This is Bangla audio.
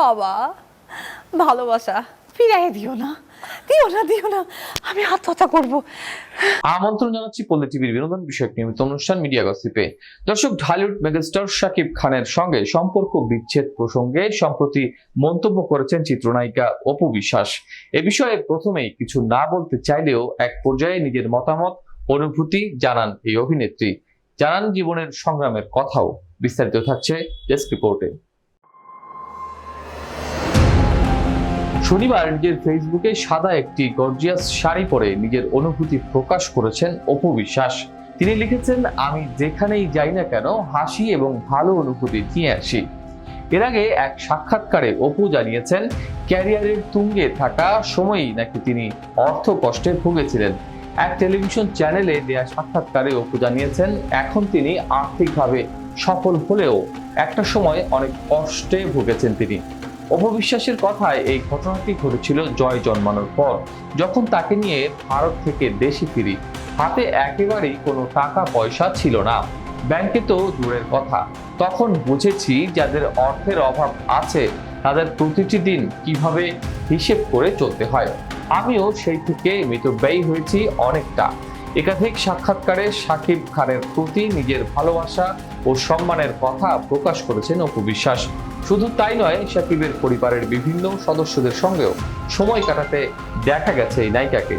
বাবা, ভালোবাসা। ফিরাই দিও না দিও না দিও না। আমি আত্মহত্যা করব। আমন্ত্রণ জানাচ্ছি পল্লী টিভির বিনোদন বিষয়ক নিয়মিত অনুষ্ঠান মিডিয়া গসিপে দর্শক ঢালিউড মেগাস্টার শাকিব খানের সঙ্গে সম্পর্ক বিচ্ছেদ প্রসঙ্গে সম্প্রতি মন্তব্য করেছেন চিত্রনায়িকা অপু বিশ্বাস। এ বিষয়ে প্রথমেই কিছু না বলতে চাইলেও এক পর্যায়ে নিজের মতামত, অনুভূতি জানান এই অভিনেত্রী। জানান জীবনের সংগ্রামের কথাও। বিস্তারিত থাকছে ডেস্ক রিপোর্টে শনিবার নিজের ফেসবুকে সাদা একটি গর্জিয়াস শাড়ি পরে নিজের অনুভূতি প্রকাশ করেছেন অপু বিশ্বাস। তিনি লিখেছেন, আমি যেখানেই যাই না কেন হাসি এবং ভালো অনুভূতি নিয়ে আসি। এর আগে এক সাক্ষাৎকারে অপু জানিয়েছেন, ক্যারিয়ারের তুঙ্গে থাকা সময়ই নাকি তিনি অর্থ কষ্টে ভুগেছিলেন। এক টেলিভিশন চ্যানেলে দেয়া সাক্ষাৎকারে অপু জানিয়েছেন, এখন তিনি আর্থিকভাবে সফল হলেও একটা সময় অনেক কষ্টে ভুগেছেন তিনি। অপবিশ্বাসের কথায় এই ঘটনাটি ঘটেছিল জয় জন্মানোর পর, যখন তাকে নিয়ে ভারত থেকে দেশে ফিরি। হাতে একেবারেই কোনো টাকা পয়সা ছিল না। ব্যাংকে তো দূরের কথা। তখন বুঝেছি যাদের অর্থের অভাব আছে, তাদের প্রতিটি দিন কীভাবে হিসেব করে চলতে হয়। আমিও সেই থেকে মৃত মিতব্যয়ী হয়েছি অনেকটা। একাধিক সাক্ষাৎকারে সাকিব খানের প্রতি নিজের ভালোবাসা ও সম্মানের কথা প্রকাশ করেছেন অপু বিশ্বাস শুধু তাই নয় সাকিবের পরিবারের বিভিন্ন সদস্যদের সঙ্গেও সময় কাটাতে দেখা গেছে এই নায়িকাকে।